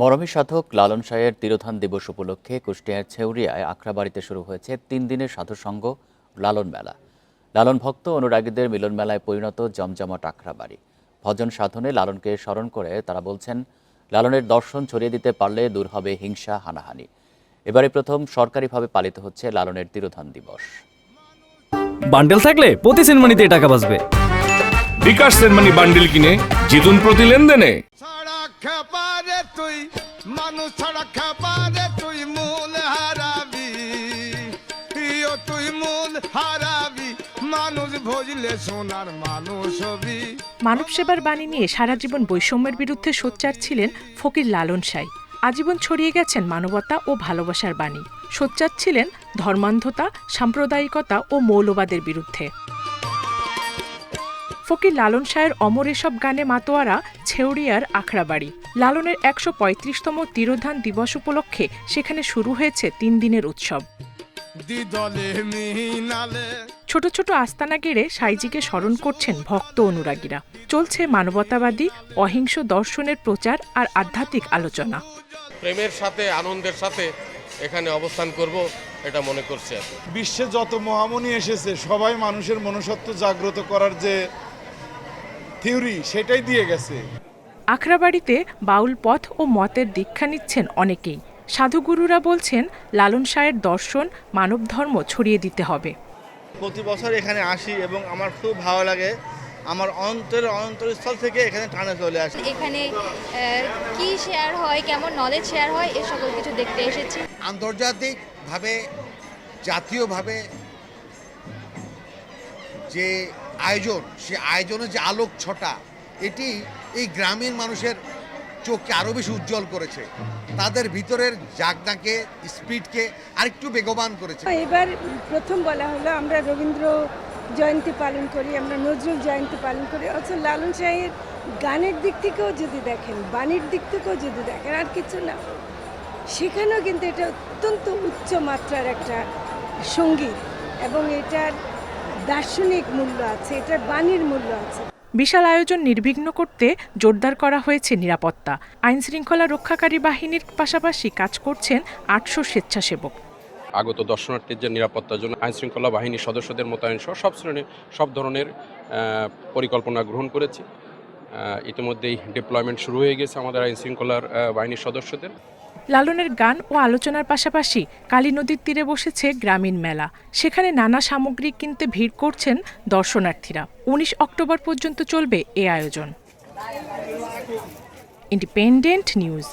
মরমী সাধক লালন শাহের তিরোধান দিবস উপলক্ষে কুষ্টিয়ার ছেউরিয়ায় আখড়াবাড়িতে শুরু হয়েছে তিন দিনের সাধুসঙ্গ লালন মেলা। লালন ভক্ত অনুরাগীদের মিলন মেলায় পরিণত জমজমাট আখড়াবাড়ি ভজন সাধনে লালনকে স্মরণ করে তারা বলছেন লালনের দর্শন ছড়িয়ে দিতে পারলে দূর হবে হিংসা হানাহানি। এবারে প্রথম সরকারিভাবে পালিত হচ্ছে লালনের তিরোধান দিবস। বান্ডেল থাকলে প্রতি সেনমানিতে টাকা বাঁচবে। বিকাশ সেনমানি বান্ডিল কিনে জিতুন প্রতি লেনদেনে। খেপারে তুই, মানুষ ছাড়া খেপারে তুই মূল হারাবি। প্রিয় তুই মূল হারাবি, মানুষ ভজলে সোনার মানুষ হবি। মানব সেবার বাণী নিয়ে সারা জীবন বৈষম্যের বিরুদ্ধে সোচ্চার ছিলেন ফকির লালন সাই। আজীবন ছড়িয়ে গেছেন মানবতা ও ভালোবাসার বাণী। সোচ্চার ছিলেন ধর্মান্ধতা, সাম্প্রদায়িকতা ও মৌলবাদের বিরুদ্ধে। ফকির লালন শাহের অমর এসব গানে মাতোয়ারা ছেউড়িয়ার আখড়াবাড়ি। লালনের একশো পঁয়ত্রিশতম তিরোধান দিবস উপলক্ষে সেখানে শুরু হয়েছে তিন দিনের উৎসব। ছোট ছোট আস্তানা গেড়ে সাইজিকে স্মরণ করছেন ভক্ত অনুরাগীরা। চলছে মানবতাবাদী অহিংস দর্শনের প্রচার আর আধ্যাত্মিক আলোচনা। প্রেমের সাথে আনন্দের সাথে এখানে অবস্থান করব এটা মনে করছে বিশ্বে যত মহামনি এসেছে সবাই মানুষের মনুষ্যত্ব জাগ্রত করার যে থিওরি সেটাই দিয়ে গেছে। আখড়াবাড়িতে বাউল পথ ও মতের দীক্ষা নিচ্ছেন অনেকেই। সাধুগুরুরা বলছেন লালন শাহের দর্শন মানব ধর্ম ছড়িয়ে দিতে হবে। প্রতি বছর এখানে আসি এবং আমার খুব ভালো লাগে। আমার অন্তরের অন্তরস্থল থেকে এখানে টানে চলে আসে। এখানে কি শেয়ার হয় কেমন নলেজ শেয়ার হয় এ সকল কিছু দেখতে এসেছি। আন্তর্জাতিকভাবে জাতীয়ভাবে যে আয়োজন, সে আয়োজনের যে আলোক ছটা, এটি এই গ্রামীণ মানুষের চোখকে আরও বেশি উজ্জ্বল করেছে। তাদের ভিতরের জাগনাকে, স্পিডকে আরেকটু বেগবান করেছে। এবার প্রথম বলা হলো, আমরা রবীন্দ্র জয়ন্তী পালন করি, আমরা নজরুল জয়ন্তী পালন করি। অথচ লালন শাহের গানের দিক থেকেও যদি দেখেন, বাণীর দিক থেকেও যদি দেখেন, আর কিছু না। সেখানেও কিন্তু এটা অত্যন্ত উচ্চ মাত্রার একটা সংগীত, এবং এটার দার্শনিক মূল্য আছে এটার বাণীর মূল্য আছে। বিশাল আয়োজন নির্বিঘ্ন করতে জোরদার করা হয়েছে নিরাপত্তা। আইন শৃঙ্খলা রক্ষাকারী বাহিনীর পাশাপাশি কাজ করছেন আটশো স্বেচ্ছাসেবক। আগত দর্শনার্থীদের নিরাপত্তার জন্য আইনশৃঙ্খলা বাহিনীর সদস্যদের মোতায়েন সহ সব শ্রেণির সব ধরনের পরিকল্পনা গ্রহণ করেছি। ইতিমধ্যেই ডিপ্লয়মেন্ট শুরু হয়ে গেছে আমাদের আইনশৃঙ্খলার বাহিনীর সদস্যদের। লালনের গান ও আলোচনার পাশাপাশি কালী নদীর তীরে বসেছে গ্রামীণ মেলা। সেখানে নানা সামগ্রী কিনতে ভিড় করছেন দর্শনার্থীরা। উনিশ অক্টোবর পর্যন্ত চলবে এ আয়োজন। Independent news.